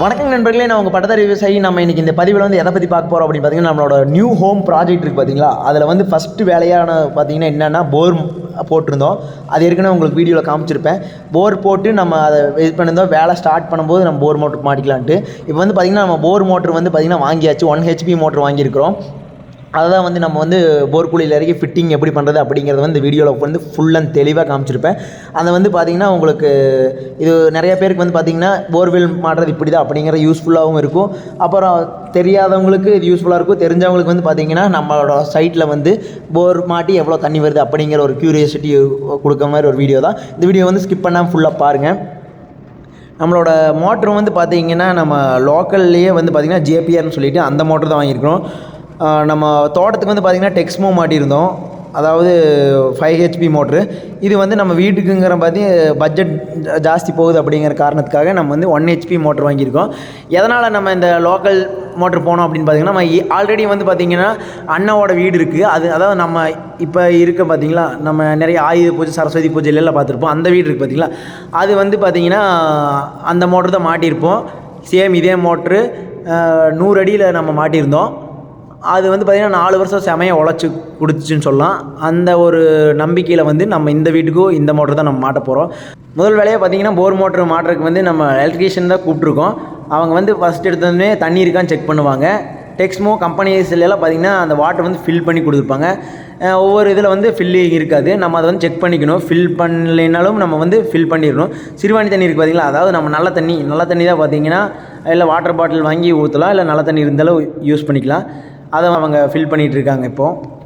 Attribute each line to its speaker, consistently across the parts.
Speaker 1: வணக்கம் நண்பர்களே நான் உங்கள் பட்டதாரி விவசாயி. நம்ம இன்றைக்கி இந்த பதிவில் வந்து எதை பற்றி பார்க்க போகிறோம் அப்படின்னு பார்த்தீங்கன்னா நம்மளோட நியூ ஹோம் ப்ராஜெக்ட் இருக்குது பார்த்தீங்களா? அதில் வந்து ஃபஸ்ட்டு வேலையான பார்த்தீங்கன்னா என்னென்னா போர் போட்டிருந்தோம். அது ஏற்கனவே உங்களுக்கு வீடியோவில் காமிச்சிருப்பேன். போர் போட்டு நம்ம அதை இது பண்ணியிருந்தோம் வேலை ஸ்டார்ட் பண்ணும்போது நம்ம போர் மோட்டர் மாட்டிக்கலான்ட்டு. இப்போ வந்து பார்த்திங்கன்னா நம்ம போர் மோட்ரு வந்து பார்த்திங்கன்னா வாங்கியாச்சு. ஒன் ஹெச்பி மோட்ரு வாங்கியிருக்கிறோம். அதுதான் வந்து நம்ம வந்து போர்க்குழியில் இறக்கி ஃபிட்டிங் எப்படி பண்ணுறது அப்படிங்கிறத வந்து வீடியோவில் வந்து ஃபுல் அண்ட் தெளிவாக காமிச்சிருப்பேன். அதை வந்து பார்த்திங்கன்னா உங்களுக்கு இது நிறைய பேருக்கு வந்து பார்த்திங்கன்னா போர்வெல் மாட்டுறது இப்படி தான் அப்படிங்கிற யூஸ்ஃபுல்லாகவும் இருக்கும். அப்புறம் தெரியாதவங்களுக்கு இது யூஸ்ஃபுல்லாக இருக்கும். தெரிஞ்சவங்களுக்கு வந்து பார்த்திங்கன்னா நம்மளோட சைட்டில் வந்து போர் மாட்டி எவ்வளோ தண்ணி வருது அப்படிங்கிற ஒரு க்யூரியாசிட்டி கொடுக்க மாதிரி ஒரு வீடியோ தான். இந்த வீடியோ வந்து ஸ்கிப் பண்ணாமல் ஃபுல்லாக பாருங்கள் நம்மளோட மோட்ரு வந்து பார்த்தீங்கன்னா நம்ம லோக்கல்லையே வந்து பார்த்திங்கன்னா ஜேபிஆர்னு சொல்லிட்டு அந்த மோட்ரு தான் வாங்கியிருக்கிறோம். நம்ம தோட்டத்துக்கு வந்து பார்த்திங்கன்னா டெக்ஸ்மோ மாட்டியிருந்தோம். அதாவது ஃபைவ் ஹெச்பி மோட்ரு இது வந்து நம்ம வீட்டுக்குங்கிற பார்த்து பட்ஜெட் ஜாஸ்தி போகுது அப்படிங்கிற காரணத்துக்காக நம்ம வந்து ஒன் ஹெச்பி மோட்ரு வாங்கியிருக்கோம். எதனால் நம்ம இந்த லோக்கல் மோட்ரு போனோம் அப்படின்னு பார்த்தீங்கன்னா நம்ம ஆல்ரெடி வந்து பார்த்திங்கன்னா அண்ணாவோட வீடு இருக்குது அது அதாவது நம்ம இப்போ இருக்க பார்த்தீங்களா நம்ம நிறைய ஆயுத பூஜை சரஸ்வதி பூஜை எல்லாம் பார்த்துருப்போம். அந்த வீடு இருக்குது பார்த்தீங்களா அது வந்து பார்த்திங்கன்னா அந்த மோட்ரு தான் மாட்டியிருப்போம். சேம் இதே மோட்ரு நூறு அடியில் நம்ம மாட்டியிருந்தோம். அது வந்து பார்த்திங்கன்னா நாலு வருஷம் செமையை உழைச்சி கொடுத்துச்சுன்னு சொல்லலாம். அந்த ஒரு நம்பிக்கையில் வந்து நம்ம இந்த வீட்டுக்கும் இந்த மோட்டர் தான் நம்ம மாட்ட போகிறோம் முதல் வேலையாக பார்த்தீங்கன்னா போர் மோட்ரு மாட்டுறதுக்கு வந்து நம்ம எலக்ட்ரிஷியன் தான் கூப்பிட்ருக்கோம் அவங்க வந்து ஃபஸ்ட் எடுத்தோடனே தண்ணி இருக்கான்னு செக் பண்ணுவாங்க. டெக்ஸ்மோ கம்பெனிஸ்லாம் பார்த்திங்கன்னா அந்த வாட்டர் வந்து ஃபில் பண்ணி கொடுத்துருப்பாங்க. ஒவ்வொரு இதில் வந்து ஃபில்லிங் இருக்காது. நம்ம அதை வந்து செக் பண்ணிக்கணும். ஃபில் பண்ணலைனாலும் நம்ம வந்து ஃபில் பண்ணிடணும். சிறுவாணி தண்ணி இருக்குது பார்த்தீங்களா அதாவது நம்ம நல்ல தண்ணி நல்ல தண்ணி தான் பார்த்தீங்கன்னா இல்லை வாட்டர் பாட்டில் வாங்கி ஊற்றலாம் இல்லை நல்ல தண்ணி இருந்தாலும் யூஸ் பண்ணிக்கலாம். அதை அவங்க ஃபில் பண்ணிகிட்ருக்காங்க இப்போது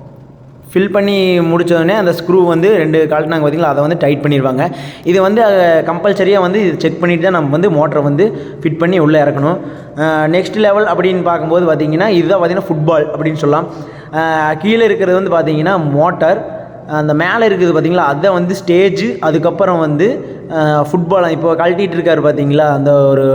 Speaker 1: ஃபில் பண்ணி முடித்தோடனே அந்த ஸ்க்ரூ வந்து ரெண்டு கால்ட்னாங்க பார்த்திங்களா அதை வந்து டைட் பண்ணிடுவாங்க இது வந்து கம்பல்சரியாக வந்து இது செக் பண்ணிட்டு தான் நம்ம வந்து மோட்டரை வந்து ஃபிட் பண்ணி உள்ளே இறக்கணும். நெக்ஸ்ட் லெவல் அப்படின்னு பார்க்கும்போது பார்த்திங்கன்னா இதுதான் பார்த்தீங்கன்னா ஃபுட்பால் அப்படின்னு சொல்லலாம். கீழே இருக்கிறது வந்து பார்த்திங்கன்னா மோட்டார் அந்த மேலே இருக்குது பார்த்திங்களா அதை வந்து ஸ்டேஜ் அதுக்கப்புறம் வந்து ஃபுட்பால் இப்போ கழட்டிகிட்டு இருக்காரு பார்த்தீங்களா அந்த ஒரு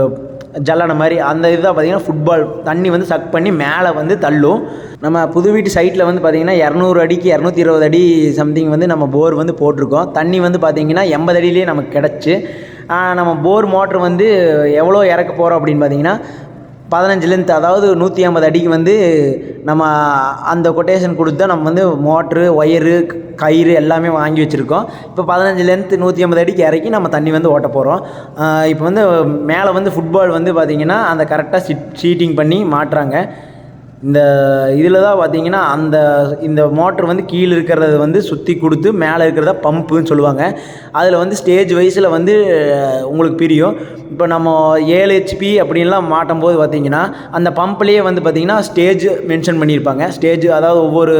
Speaker 1: ஜல்லனை மாதிரி அந்த இதுதான் பார்த்தீங்கன்னா ஃபுட்பால் தண்ணி வந்து சக் பண்ணி மேலே வந்து தள்ளும். நம்ம புது வீட்டு சைட்டில் வந்து பார்த்திங்கன்னா இரநூறு அடிக்கு இரநூத்தி இருபது அடி சம்திங் வந்து நம்ம போர் வந்து போட்டிருக்கோம். தண்ணி வந்து பார்த்திங்கன்னா எண்பது அடியிலே நமக்கு கிடச்சி. நம்ம போர் மோட்ரு வந்து எவ்வளோ இறக்க போகிறோம் அப்படின்னு பார்த்தீங்கன்னா பதினஞ்சு லென்த் அதாவது நூற்றி ஐம்பது அடிக்கு வந்து நம்ம அந்த கொட்டேஷன் கொடுத்து தான் நம்ம வந்து மோட்ரு ஒயரு கயிறு எல்லாமே வாங்கி வச்சுருக்கோம். இப்போ பதினஞ்சு லென்த்து நூற்றி ஐம்பது அடிக்கு இறக்கி நம்ம தண்ணி வந்து ஓட்ட போகிறோம் இப்போ வந்து மேலே வந்து ஃபுட்பால் வந்து பார்த்திங்கன்னா அந்த கரெக்டாக சிட் ஷீட்டிங் பண்ணி மாட்டுறாங்க. இந்த இதில் தான் பார்த்தீங்கன்னா அந்த இந்த மோட்ரு வந்து கீழே இருக்கிறத வந்து சுற்றி கொடுத்து மேலே இருக்கிறத பம்புன்னு சொல்லுவாங்க. அதில் வந்து ஸ்டேஜ் வைஸில் வந்து உங்களுக்கு பிரியும். இப்போ நம்ம ஏழு ஹெச்பி அப்படின்லாம் மாட்டும் போது பார்த்தீங்கன்னா அந்த பம்ப்லேயே வந்து பார்த்தீங்கன்னா ஸ்டேஜ் மென்ஷன் பண்ணியிருப்பாங்க. ஸ்டேஜ் அதாவது ஒவ்வொரு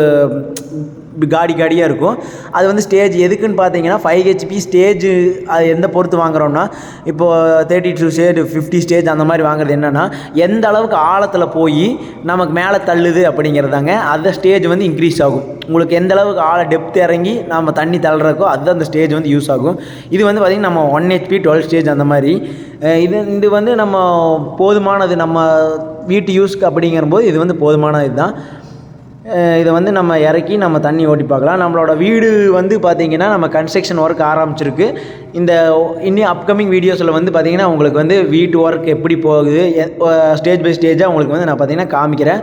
Speaker 1: காடி காடியாக இருக்கும். அது வந்து ஸ்டேஜ் எதுக்குன்னு பார்த்தீங்கன்னா ஃபைவ் ஹெச்பி ஸ்டேஜ் அது எந்த பொறுத்து வாங்குறோம்னா இப்போது thirty two stage fifty stage அந்த மாதிரி வாங்குறது என்னென்னா எந்த அளவுக்கு ஆழத்தில் போய் நமக்கு மேலே தள்ளுது அப்படிங்கிறதாங்க. அந்த ஸ்டேஜ் வந்து இன்க்ரீஸ் ஆகும். உங்களுக்கு எந்த அளவுக்கு ஆழ டெப்த் இறங்கி நம்ம தண்ணி தள்ளுறக்கோ அதுதான் அந்த ஸ்டேஜ் வந்து யூஸ் ஆகும். இது வந்து பார்த்திங்கன்னா நம்ம ஒன் ஹெச்பி டுவெல் ஸ்டேஜ் அந்த மாதிரி. இது இது வந்து நம்ம போதுமானது நம்ம வீட்டு யூஸ்க்கு அப்படிங்கிறபோது இது வந்து போதுமான இதுதான் இதை வந்து நம்ம இறக்கி நம்ம தண்ணி ஓட்டி பார்க்கலாம். நம்மளோட வீடு வந்து பார்த்திங்கன்னா நம்ம கன்ஸ்ட்ரக்ஷன் ஒர்க் ஆரம்பிச்சிருக்கு. இந்த இன்னும் அப்கமிங் வீடியோஸில் வந்து பார்த்திங்கன்னா உங்களுக்கு வந்து வீட்டு ஒர்க் எப்படி போகுது ஸ்டேஜ் பை ஸ்டேஜாக உங்களுக்கு வந்து நான் பார்த்திங்கன்னா காமிக்கிறேன்.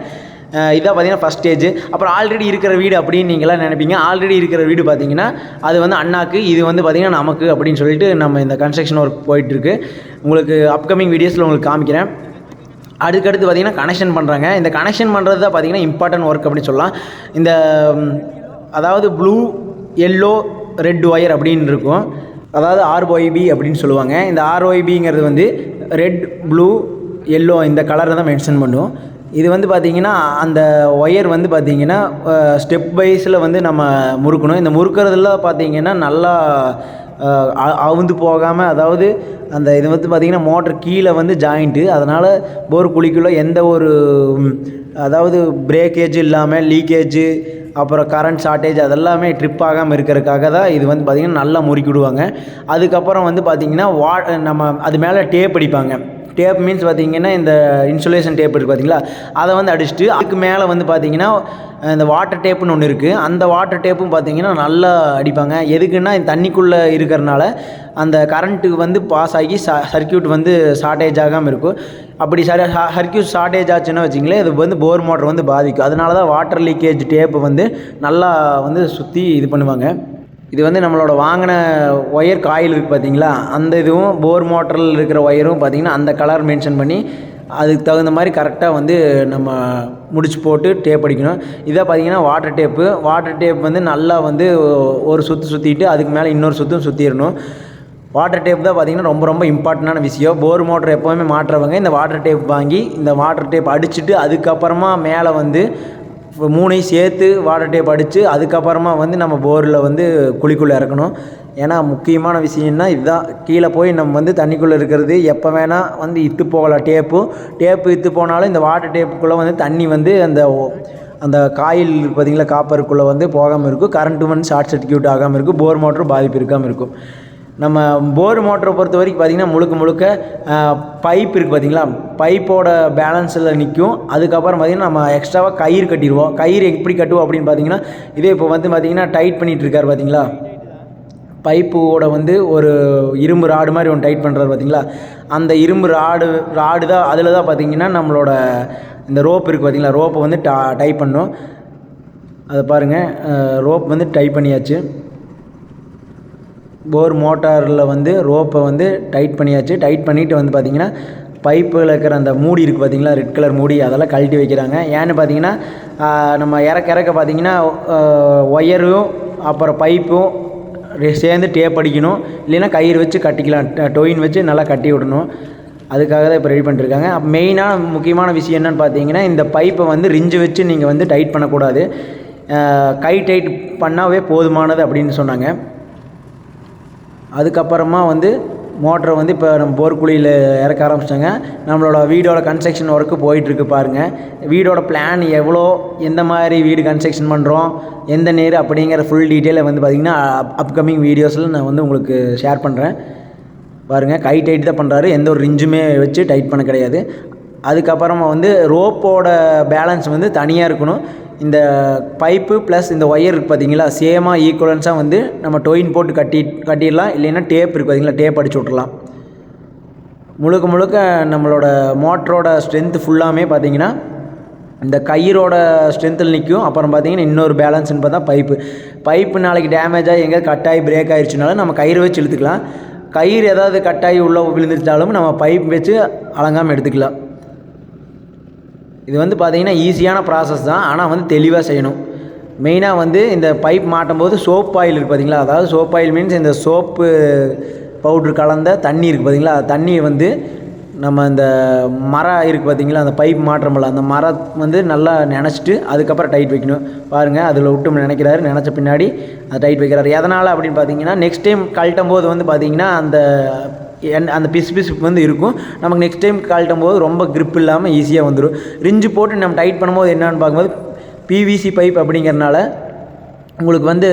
Speaker 1: இதான் பார்த்தீங்கன்னா ஃபஸ்ட் ஸ்டேஜ் அப்புறம் ஆல்ரெடி இருக்கிற வீடு அப்படின்னு நீங்களாம் நினைப்பீங்க. ஆல்ரெடி இருக்கிற வீடு பார்த்தீங்கன்னா அது வந்து அண்ணாக்கு இது வந்து பார்த்திங்கன்னா நமக்கு அப்படின்னு சொல்லிட்டு நம்ம இந்த கன்ஸ்ட்ரக்ஷன் ஒர்க் போயிட்டுருக்கு உங்களுக்கு அப்கமிங் வீடியோஸில் உங்களுக்கு காமிக்கிறேன். அதுக்கடுத்து பார்த்தீங்கன்னா கனெக்ஷன் பண்ணுறாங்க இந்த கனெக்ஷன் பண்ணுறது தான் பார்த்தீங்கன்னா இம்பார்ட்டன்ட் ஒர்க் அப்படின்னு சொல்லலாம். இந்த அதாவது ப்ளூ எல்லோ ரெட் ஒயர் அப்படின்னு இருக்கும். அதாவது ஆர்ஒய்பி அப்படின்னு சொல்லுவாங்க. இந்த ஆர்ஒய்பிங்கிறது வந்து ரெட் ப்ளூ எல்லோ இந்த கலரை தான் மென்ஷன் பண்ணுவோம். இது வந்து பார்த்திங்கன்னா அந்த ஒயர் வந்து பார்த்திங்கன்னா ஸ்டெப் வைஸில் வந்து நம்ம முறுக்கணும். இந்த முறுக்கிறதுல பார்த்திங்கன்னா நல்லா அவுந்து போகாமல் அதாவது அந்த இது வந்து பார்த்திங்கன்னா மோட்டர் கீழே வந்து ஜாயிண்ட்டு. அதனால் போர் குழிக்குள்ளே எந்த ஒரு அதாவது பிரேக்கேஜ் இல்லாமல் லீக்கேஜு அப்புறம் கரண்ட் ஷார்ட்டேஜ் அதெல்லாமே ட்ரிப் ஆகாமல் இருக்கிறதுக்காக தான் இது வந்து பார்த்திங்கன்னா நல்லா முறுக்கி விடுவாங்க. அதுக்கப்புறம் வந்து பார்த்திங்கன்னா வா நம்ம அது மேலே டேப் அடிப்பாங்க. டேப் மீன்ஸ் பார்த்தீங்கன்னா இந்த இன்சுலேஷன் டேப் இருக்குது பார்த்தீங்களா? அதை வந்து அடிச்சுட்டு அதுக்கு மேலே வந்து பார்த்தீங்கன்னா இந்த வாட்டர் டேப்புன்னு ஒன்று இருக்குது அந்த வாட்டர் டேப்பும் பார்த்தீங்கன்னா நல்லா அடிப்பாங்க. எதுக்குன்னா இந்த தண்ணிக்குள்ளே இருக்கிறனால அந்த கரண்ட்டுக்கு வந்து பாஸ் ஆகி ச சர்க்கியூட் வந்து ஷார்ட்டேஜ் ஆகாமல் இருக்கும். அப்படி சரி சர்க்கியூட் ஷார்ட்டேஜ் ஆச்சுன்னா வச்சிங்களேன் இது வந்து போர் மோட்டர் வந்து பாதிக்கும். அதனால தான் வாட்டர் லீக்கேஜ் டேப்பு வந்து நல்லா வந்து சுற்றி இது பண்ணுவாங்க. இது வந்து நம்மளோட வாங்கின ஒயர் காயில் இருக்குது பார்த்தீங்களா? அந்த இதுவும் போர் மோட்டரில் இருக்கிற ஒயரும் பார்த்தீங்கன்னா அந்த கலர் மென்ஷன் பண்ணி அதுக்கு தகுந்த மாதிரி கரெக்டாக வந்து நம்ம முடிச்சு போட்டு டேப் அடிக்கணும். இதை பார்த்தீங்கன்னா வாட்டர் டேப்பு வாட்டர் டேப் வந்து நல்லா வந்து ஒரு சுற்று சுற்றிட்டு அதுக்கு மேலே இன்னொரு சுற்றும் சுற்றிடணும் வாட்டர் டேப் தான் பார்த்தீங்கன்னா ரொம்ப ரொம்ப இம்பார்ட்டண்டான விஷயம். போர் மோட்டர் எப்போவுமே மாட்டுறவங்க இந்த வாட்டர் டேப் வாங்கி இந்த வாட்டர் டேப் அடிச்சுட்டு அதுக்கப்புறமா மேலே வந்து மூணையும் சேர்த்து வாட்டர் டேப் அடித்து அதுக்கப்புறமா வந்து நம்ம போரில் வந்து குழிக்குள்ளே இறக்கணும். ஏன்னா முக்கியமான விஷயம்னா இதுதான். கீழே போய் நம்ம வந்து தண்ணிக்குள்ளே இருக்கிறது எப்போ வேணால் வந்து இத்து போகலாம் டேப்பு டேப்பு இத்து போனாலும் இந்த வாட்டர் டேப்புக்குள்ளே வந்து தண்ணி வந்து அந்த ஓ- அந்த காயில் இருக்கு பார்த்தீங்களா காப்பருக்குள்ளே வந்து போகாமல் இருக்கும். கரண்ட்டு வந்து ஷார்ட் சர்க்கியூட் ஆகாமல் இருக்கும். போர் மோட்டரும் பாதிப்பு இருக்காமல் இருக்கும். நம்ம போர் மோட்டரை பொறுத்த வரைக்கும் பார்த்திங்கன்னா முழுக்க முழுக்க பைப் இருக்குது பார்த்தீங்களா பைப்போட பேலன்ஸில் நிற்கும் அதுக்கப்புறம் பார்த்திங்கன்னா நம்ம எக்ஸ்ட்ராவாக கயிறு கட்டிடுவோம். கயிறு எப்படி கட்டுவோம் அப்படின்னு பார்த்தீங்கன்னா இதே இப்போ வந்து பார்த்திங்கன்னா டைட் பண்ணிகிட்டு இருக்காரு பார்த்தீங்களா பைப்போட வந்து ஒரு இரும்பு ராடு மாதிரி ஒன்று டைட் பண்ணுறாரு பார்த்தீங்களா அந்த இரும்பு ராடு ராடு தான் அதில் தான் பார்த்தீங்கன்னா நம்மளோட இந்த ரோப் இருக்குது பார்த்தீங்களா ரோப்பை வந்து டா டைப் பண்ணும். அதை பாருங்கள் ரோப் வந்து டைப் பண்ணியாச்சு. போர் மோட்டாரில் வந்து ரோப்பை வந்து டைட் பண்ணியாச்சு. டைட் பண்ணிவிட்டு வந்து பார்த்திங்கன்னா பைப்பில் இருக்கிற அந்த மூடி இருக்குது பார்த்திங்களா ரெட் கலர் மூடி அதெல்லாம் கழட்டி வைக்கிறாங்க. ஏன்னு பார்த்தீங்கன்னா நம்ம இறக்க இறக்க பார்த்தீங்கன்னா ஒயரும் அப்புறம் பைப்பும் சேர்ந்து டேப் அடிக்கணும். இல்லைன்னா கயிறு வச்சு கட்டிக்கலாம். டொயின் வச்சு நல்லா கட்டி விடணும். அதுக்காக தான் இப்போ ரெடி பண்ணிருக்காங்க மெயினாக முக்கியமான விஷயம் என்னன்னு பார்த்தீங்கன்னா இந்த பைப்பை வந்து ரிஞ்சு வச்சு நீங்கள் வந்து டைட் பண்ணக்கூடாது. கை டைட் பண்ணாவே போதுமானது அப்படின்னு சொன்னாங்க. அதுக்கப்புறமா வந்து மோட்டரை வந்து இப்போ நம்ம போர்க்குழியில் இறக்க ஆரம்பிச்சிட்டாங்க. நம்மளோட வீடோட கன்ஸ்ட்ரக்ஷன் ஒர்க்கு போயிட்டுருக்கு பாருங்கள் வீடோட பிளான் எவ்வளோ எந்த மாதிரி வீடு கன்ஸ்ட்ரக்ஷன் பண்ணுறோம் எந்த நேர் அப்படிங்கிற ஃபுல் டீட்டெயிலை வந்து பார்த்திங்கன்னா அப்கமிங் வீடியோஸில் நான் வந்து உங்களுக்கு ஷேர் பண்ணுறேன் பாருங்கள் கை டைட் தான் பண்ணுறாரு எந்த ஒரு ரிஞ்சுமே வச்சு டைட் பண்ண கிடையாது. அதுக்கப்புறமா வந்து ரோப்போட பேலன்ஸ் வந்து தனியாக இருக்கணும். இந்த பைப்பு ப்ளஸ் இந்த ஒயர் இருக்குது பார்த்தீங்களா சேமாக ஈக்குவலன்ஸாக வந்து நம்ம டொயின் போட்டு கட்டி கட்டிடலாம். இல்லைன்னா டேப் இருக்குது பார்த்தீங்களா டேப் அடிச்சு விட்றலாம் முழுக்க முழுக்க நம்மளோட மோட்டரோட ஸ்ட்ரென்த்து ஃபுல்லாமே பார்த்தீங்கன்னா இந்த கயிறோட ஸ்ட்ரென்த்தில் நிற்கும் அப்புறம் பார்த்தீங்கன்னா இன்னொரு பேலன்ஸ்னு பார்த்தா பைப்பு பைப்பு நாளைக்கு டேமேஜ் ஆகி எங்கேயாவது கட் பிரேக் ஆயிடுச்சுனாலும் நம்ம கயிறு வச்சு இழுத்துக்கலாம். கயிறு ஏதாவது கட்டாகி உள்ளே விழுந்துட்டாலும் நம்ம பைப் வச்சு அலங்காமல் எடுத்துக்கலாம். இது வந்து பார்த்தீங்கன்னா ஈஸியான ப்ராசஸ் தான். ஆனால் வந்து தெளிவாக செய்யணும். மெயினாக வந்து இந்த பைப் மாட்டும் போது சோப் ஆயில் இருக்குது பார்த்தீங்களா அதாவது சோப் ஆயில் மீன்ஸ் இந்த சோப்பு பவுட்ரு கலந்த தண்ணி இருக்குது பார்த்தீங்களா தண்ணியை வந்து நம்ம இந்த மரம் இருக்குது பார்த்திங்களா அந்த பைப் மாற்றமில்ல. அந்த மரம் வந்து நல்லா நினச்சிட்டு அதுக்கப்புறம் டைட் வைக்கணும். பாருங்கள் அதில் விட்டு நினைக்கிறாரு. நினச்ச பின்னாடி அதை டைட் வைக்கிறாரு. எதனால் அப்படின்னு பார்த்தீங்கன்னா நெக்ஸ்ட் டைம் கழட்டும் போது வந்து பார்த்தீங்கன்னா அந்த என் அந்த பிசு பிசுப்பு வந்து இருக்கும். நமக்கு நெக்ஸ்ட் டைம் கழட்டும் போது ரொம்ப கிரிப் இல்லாமல் ஈஸியாக வந்துடும் ரிஞ்சு போட்டு நம்ம டைட் பண்ணும்போது என்னான்னு பார்க்கும்போது பிவிசி பைப் அப்படிங்கிறனால உங்களுக்கு வந்து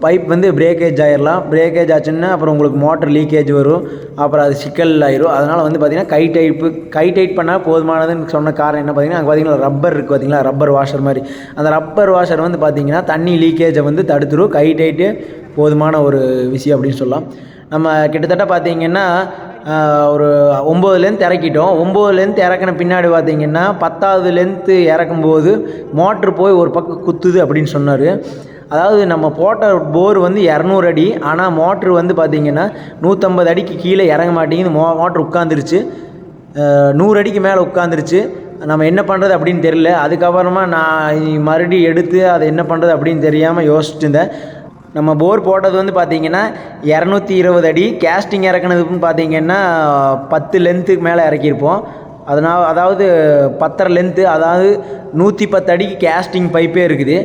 Speaker 1: பைப் வந்து பிரேக்கேஜ் ஆயிடலாம் பிரேக்கேஜ் ஆச்சுன்னா அப்புறம் உங்களுக்கு மோட்டர் லீக்கேஜ் வரும். அப்புறம் அது சிக்கல் ஆயிரும். அதனால் வந்து பார்த்திங்கன்னா கை டைப்பு கை டைட் பண்ணால் போதுமானதுன்னு சொன்ன காரணம் என்ன பார்த்தீங்கன்னா அங்கே பார்த்திங்கன்னா ரப்பர் இருக்குது பார்த்தீங்களா ரப்பர் வாஷர் மாதிரி. அந்த ரப்பர் வாஷர் வந்து பார்த்திங்கன்னா தண்ணி லீக்கேஜை வந்து தடுத்துரும். கை டைட்டு போதுமான ஒரு விஷயம் அப்படின்னு சொல்லலாம். நம்ம கிட்டத்தட்ட பார்த்தீங்கன்னா ஒரு ஒம்பதுலேருந்து இறக்கிட்டோம். ஒம்பது இறக்குன இறக்கின பின்னாடி பார்த்தீங்கன்னா பத்தாவது லென்த்து இறக்கும்போது மோட்ரு போய் ஒரு பக்கம் குத்துது அப்படின்னு சொன்னார். அதாவது நம்ம போட்ட போர் வந்து இரநூறு அடி. ஆனால் மோட்ரு வந்து பார்த்திங்கன்னா நூற்றம்பது அடிக்கு கீழே இறங்க மாட்டேங்குது. மோ மோட்ரு உட்காந்துருச்சு நூறு அடிக்கு மேலே உட்காந்துருச்சு நம்ம என்ன பண்ணுறது அப்படின்னு தெரியல. அதுக்கப்புறமா நான் மறுபடியும் எடுத்து அதை என்ன பண்ணுறது அப்படின்னு தெரியாமல் யோசிச்சுருந்தேன் நம்ம போர் போட்டது வந்து பார்த்தீங்கன்னா இரநூத்தி இருபது அடி கேஸ்டிங் இறக்குனதுக்கும் பார்த்தீங்கன்னா பத்து லென்த்துக்கு மேலே இறக்கியிருப்போம். அதனால் அதாவது பத்தரை லென்த்து அதாவது நூற்றி பத்து அடிக்கு கேஸ்டிங் பைப்பே இருக்குது.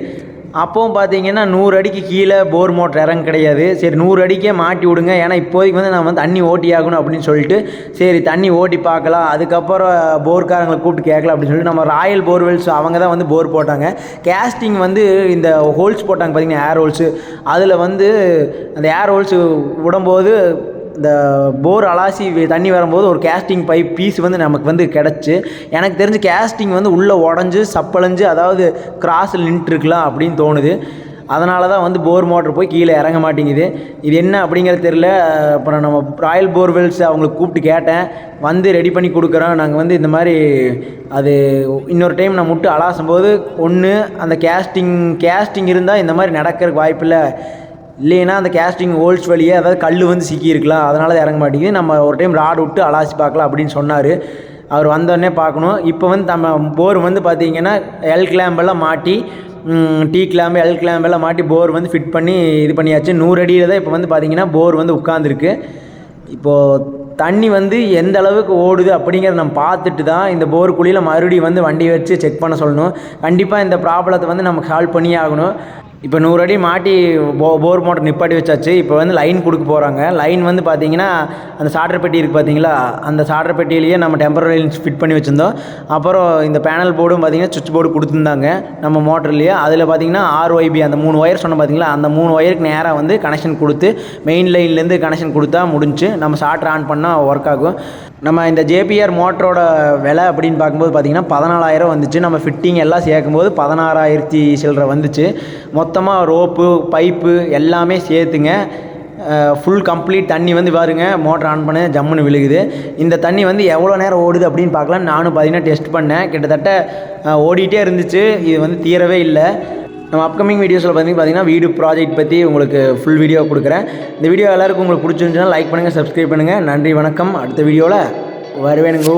Speaker 1: அப்போவும் பார்த்தீங்கன்னா நூறு அடிக்கு கீழே போர் மோட்டர் இறங்க கிடையாது. சரி நூறு அடிக்கே மாட்டி விடுங்க. ஏன்னா இப்போதைக்கு வந்து நான் வந்து தண்ணி ஓட்டி ஆகணும் அப்படின்னு சொல்லிட்டு சரி தண்ணி ஓட்டி பார்க்கலாம். அதுக்கப்புறம் போர்க்காரங்களை கூப்பிட்டு கேட்கலாம் அப்படின்னு சொல்லிட்டு நம்ம ராயல் போர்வெல்ஸ் அவங்க தான் வந்து போர் போட்டாங்க. கேஸ்டிங் வந்து இந்த ஹோல்ஸ் போட்டாங்க பார்த்தீங்கன்னா ஏர் ஹோல்ஸு அதில் வந்து அந்த ஏர் ஹோல்ஸ் விடும்போது இந்த போர் அலாசி தண்ணி வரும்போது ஒரு கேஸ்டிங் பைப் பீஸ் வந்து நமக்கு வந்து கிடச்சி. எனக்கு தெரிஞ்சு கேஸ்டிங் வந்து உள்ளே உடஞ்சி சப்பளஞ்சு அதாவது கிராஸில் நின்றுருக்கலாம் அப்படின்னு தோணுது. அதனால தான் வந்து போர் மோட்டர் போய் கீழே இறங்க மாட்டேங்குது. இது என்ன அப்படிங்கிறது தெரில அப்புறம் நம்ம ராயல் போர்வெல்ஸ் அவங்களுக்கு கூப்பிட்டு கேட்டேன். வந்து ரெடி பண்ணி கொடுக்குறோம். நாங்கள் வந்து இந்த மாதிரி அது இன்னொரு டைம் நான் முட்டு அலாசும் போது ஒன்று அந்த கேஸ்டிங் கேஸ்டிங் இருந்தால் இந்த மாதிரி நடக்கிறதுக்கு வாய்ப்பில்லை. இல்லைன்னா அந்த கேஸ்டிங் ஹோல்ஸ் வழியே அதாவது கல் வந்து சிக்கியிருக்கலாம். அதனால் தான் இறங்க மாட்டேங்குது. நம்ம ஒரு டைம் ராடு விட்டு அலாசி பார்க்கலாம் அப்படின்னு சொன்னார். அவர் வந்தோடனே பார்க்கணும். இப்போ வந்து நம்ம போர் வந்து பார்த்தீங்கன்னா எல் கிளாம்பெல்லாம் மாட்டி டீ கிளாம்பு எல் கிளாம்பெல்லாம் மாட்டி போர் வந்து ஃபிட் பண்ணி இது பண்ணியாச்சு. நூறு அடியில் தான் இப்போ வந்து பார்த்தீங்கன்னா போர் வந்து உட்காந்துருக்கு இப்போது தண்ணி வந்து எந்த அளவுக்கு ஓடுது அப்படிங்கிறத நம்ம பார்த்துட்டு தான் இந்த போர் குழியில் மறுபடியும் வந்து வண்டி வச்சு செக் பண்ண சொல்லணும். கண்டிப்பாக இந்த ப்ராப்ளத்தை வந்து நம்ம சால்வ் பண்ணியே ஆகணும். இப்போ நூறு அடி மாட்டி போ போர் மோட்டர் நிப்பாட்டி வச்சாச்சு. இப்போ வந்து லைன் கொடுக்க போகிறாங்க லைன் வந்து பார்த்தீங்கன்னா அந்த சாட்டர் பெட்டி இருக்குது பார்த்தீங்களா அந்த சாட்டர் பெட்டியிலேயே நம்ம டெம்பரரி லைன்ஸ் ஃபிட் பண்ணி வச்சுருந்தோம். அப்புறம் இந்த பேனல் போர்டும் பார்த்தீங்கன்னா சுவிட்ச் போர்டு கொடுத்துருந்தாங்க நம்ம மோட்டர்லேயே அதில் பார்த்தீங்கன்னா ஆர்ஒய்பி அந்த மூணு ஒயர் சொன்ன பார்த்தீங்களா அந்த மூணு ஒயருக்கு நேராக வந்து கனெக்ஷன் கொடுத்து மெயின் லைன்லேருந்து கனெக்ஷன் கொடுத்தா முடிஞ்சு நம்ம சாட்டர் ஆன் பண்ணால் ஒர்க் ஆகும். நம்ம இந்த ஜேபிஆர் மோட்டரோட விலை அப்படின்னு பார்க்கும்போது பார்த்தீங்கன்னா பதினாலாயிரம் வந்துச்சு. நம்ம ஃபிட்டிங் எல்லாம் சேர்க்கும்போது பதினாறாயிரத்தி சில்லரை வந்துச்சு. மொத்தமாக ரோப்பு பைப்பு எல்லாமே சேர்த்துங்க. ஃபுல் கம்ப்ளீட் தண்ணி வந்து பாருங்க. மோட்டர் ஆன் பண்ண ஜம்முன்னு விழுகுது. இந்த தண்ணி வந்து எவ்வளோ நேரம் ஓடுது அப்படின்னு பார்க்கலாம். நானும் பார்த்தீங்கன்னா டெஸ்ட் பண்ணேன். கிட்டத்தட்ட ஓடிட்டே இருந்துச்சு. இது வந்து தீரவே இல்லை. நம்ம அப்கமிங் வீடியோஸில் பார்த்தீங்கன்னா வீடு ப்ராஜெக்ட் பற்றி உங்களுக்கு ஃபுல் வீடியோ கொடுக்குறேன். இந்த வீடியோ எல்லாருக்கும் உங்களுக்கு பிடிச்சிருந்துச்சுன்னா லைக் பண்ணுங்கள் சப்ஸ்கிரைப் பண்ணுங்கள் நன்றி வணக்கம். அடுத்த வீடியோவில் வருவேனுங்கோ.